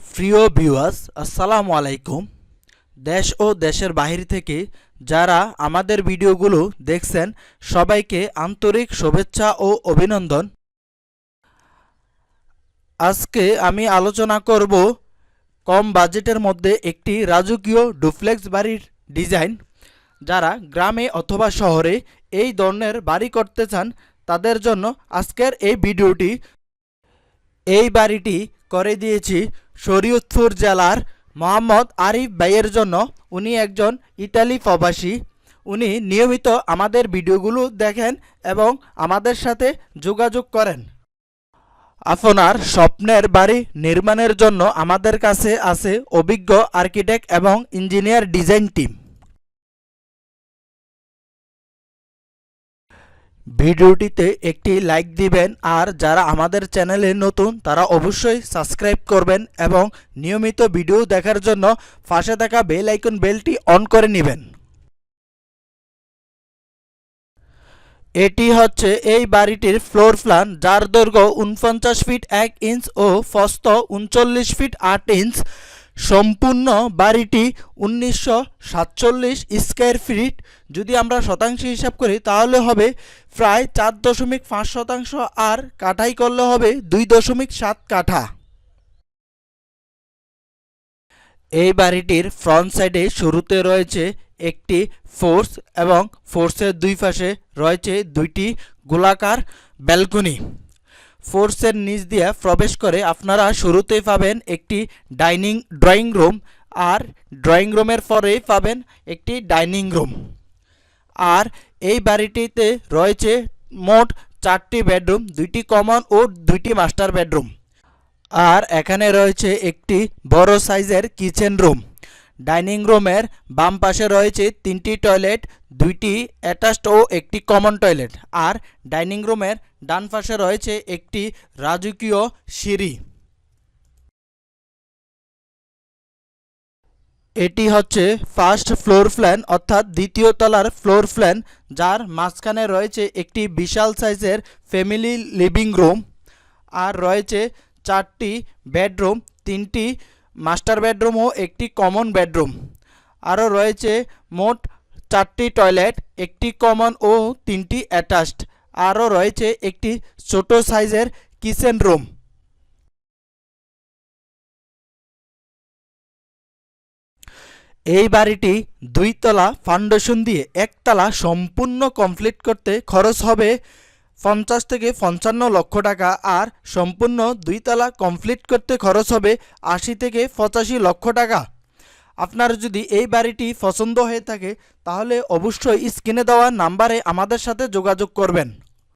প্রিয় ভিউয়ার্স, আসসালামু আলাইকুম। দেশ ও দেশের বাহির থেকে যারা আমাদের ভিডিওগুলো দেখছেন, সবাইকে আন্তরিক শুভেচ্ছা ও অভিনন্দন। আজকে আমি আলোচনা করব কম বাজেটের মধ্যে একটি রাজকীয় ডুপ্লেক্স বাড়ির ডিজাইন। যারা গ্রামে অথবা শহরে এই ধরনের বাড়ি করতে চান, তাদের জন্য আজকের এই ভিডিওটি, এই বাড়িটি করে দিয়েছি। শরীয়তপুর জেলার মোহাম্মদ আরিফ ভাইয়ের জন্য উনি একজন ইতালি প্রবাসী। উনি নিয়মিত আমাদের ভিডিওগুলো দেখেন এবং আমাদের সাথে যোগাযোগ করেন। আপনার স্বপ্নের বাড়ি নির্মাণের জন্য আমাদের কাছে আছে অভিজ্ঞ আর্কিটেক্ট এবং ইঞ্জিনিয়ার ডিজাইন টিম। ভিডিওটিতে একটি লাইক দিবেন আর যারা আমাদের চ্যানেলে নতুন, তারা অবশ্যই সাবস্ক্রাইব করবেন এবং নিয়মিত ভিডিও দেখার জন্য পাশে থাকা বেল আইকন বেলটি অন করে নেবেন। এটি হচ্ছে এই বাড়িটির ফ্লোর প্ল্যান যার দৈর্ঘ্য উনপঞ্চাশ ফিট এক ইঞ্চ ও ফস্ত উনচল্লিশ ফিট আট ইঞ্চ সম্পূর্ণ বাড়িটি উনিশশো সাতচল্লিশ স্কোয়ার ফিট। যদি আমরা শতাংশ হিসাব করি, তাহলে হবে প্রায় চার দশমিক পাঁচ শতাংশ আর কাঠাই করলে হবে দুই দশমিক সাত কাঠা। এই বাড়িটির ফ্রন্ট সাইডে শুরুতে রয়েছে একটি ফোর্স এবং ফোর্সের দুই পাশে রয়েছে দুইটি গোলাকার ব্যালকনি। ফোর্সের নিচ দিয়ে প্রবেশ করে আপনারা শুরুতেই পাবেন একটি ডাইনিং ড্রয়িং রুম আর ড্রয়িং রুমের পরেই পাবেন একটি ডাইনিং রুম। আর এই বাড়িটিতে রয়েছে মোট চারটি বেডরুম, দুইটি কমন ও দুইটি মাস্টার বেডরুম। আর এখানে রয়েছে একটি বড় সাইজের কিচেন রুম। ডাইনিং রুমের বাম পাশে রয়েছে তিনটি টয়লেট, দুইটি অ্যাটাচড ও একটি কমন টয়লেট। আর ডাইনিং রুমের ডান পাশে রয়েছে একটি রাজকীয় সিঁড়ি। এটি হচ্ছে ফার্স্ট ফ্লোর প্ল্যান, অর্থাৎ দ্বিতীয় তলার ফ্লোর প্ল্যান, যার মাঝখানে রয়েছে একটি বিশাল সাইজের ফ্যামিলি লিভিং রুম। আর রয়েছে চারটি বেডরুম, তিনটি মাস্টার বেডরুম ও একটি কমন বেডরুম। আরও রয়েছে মোট চারটি টয়লেট, একটি কমন ও তিনটি অ্যাটাচড। আরও রয়েছে একটি ছোট সাইজের কিচেন রুম। এই বাড়িটি দুইতলা, ফাউন্ডেশন দিয়ে একতলা, সম্পূর্ণ কমপ্লিট করতে খরচ হবে পঞ্চাশ থেকে পঞ্চান্ন লক্ষ টাকা আর সম্পূর্ণ দুই তালা কমপ্লিট করতে খরচ হবে আশি থেকে পঁচাশি লক্ষ টাকা। আপনার যদি এই বাড়িটি পছন্দ হয়ে থাকে, তাহলে অবশ্যই স্ক্রিনে দেওয়া নাম্বারে আমাদের সাথে যোগাযোগ করবেন।